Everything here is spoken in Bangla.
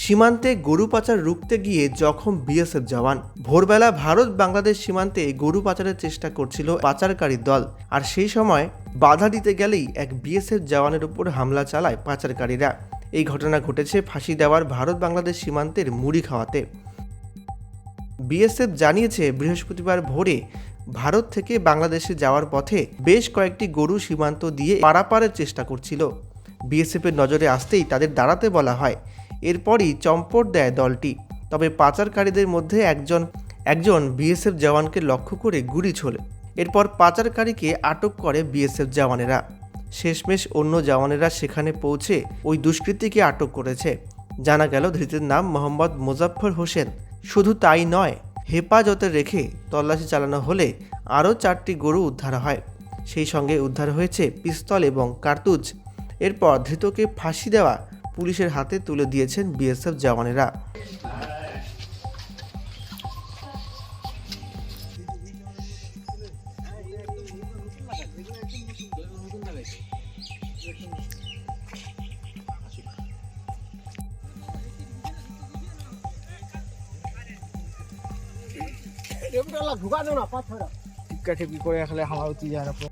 সীমান্তে গরু পাচার রুখতে গিয়ে জখম বিএসএফ জওয়ান। ভোরবেলা ভারত বাংলাদেশ সীমান্তে গরু পাচারের চেষ্টা করছিল পাচারকারী দল। আর সেই সময় বাধা দিতে গেলেই এক বিএসএফ জওয়ানের উপর হামলা চালায় পাচারকারীরা। এই ঘটনা ঘটেছে ফাঁসি দেওয়ার ভারত বাংলাদেশ সীমান্তের মুড়ি খাওয়াতে বিএসএফ জানিয়েছে, বৃহস্পতিবার ভোরে ভারত থেকে বাংলাদেশে যাওয়ার পথে বেশ কয়েকটি গরু সীমান্ত দিয়ে পারাপারের চেষ্টা করছিল। বিএসএফের নজরে আসতেই তাদের দাঁড়াতে বলা হয়। এরপরই চম্পট দেয় দলটি। তবে পাচারকারীদের মধ্যে একজন একজন বিএসএফ জওয়ানকে লক্ষ্য করে গুলি ছোলে। এরপর পাচারকারীকে আটক করে বিএসএফ জওয়ানেরা। শেষমেশ অন্য জওয়ানেরা সেখানে পৌঁছে ওই দুষ্কৃতীকে আটক করেছে। জানা গেল ধৃতের নাম মোহাম্মদ মোজাফফর হোসেন। শুধু তাই নয়, হেফাজতে রেখে তল্লাশি চালানো হলে আরও চারটি গরু উদ্ধার হয়। সেই সঙ্গে উদ্ধার হয়েছে পিস্তল এবং কার্তুজ। এরপর ধৃতকে ফাঁসি দেওয়া পুলিশের হাতে তুলে দিয়েছেন বিএসএফ জওয়ানেরা। ঢুকা দেও না পাথর টিপকা টিপকি করে খেলে আমার উঠি যায় না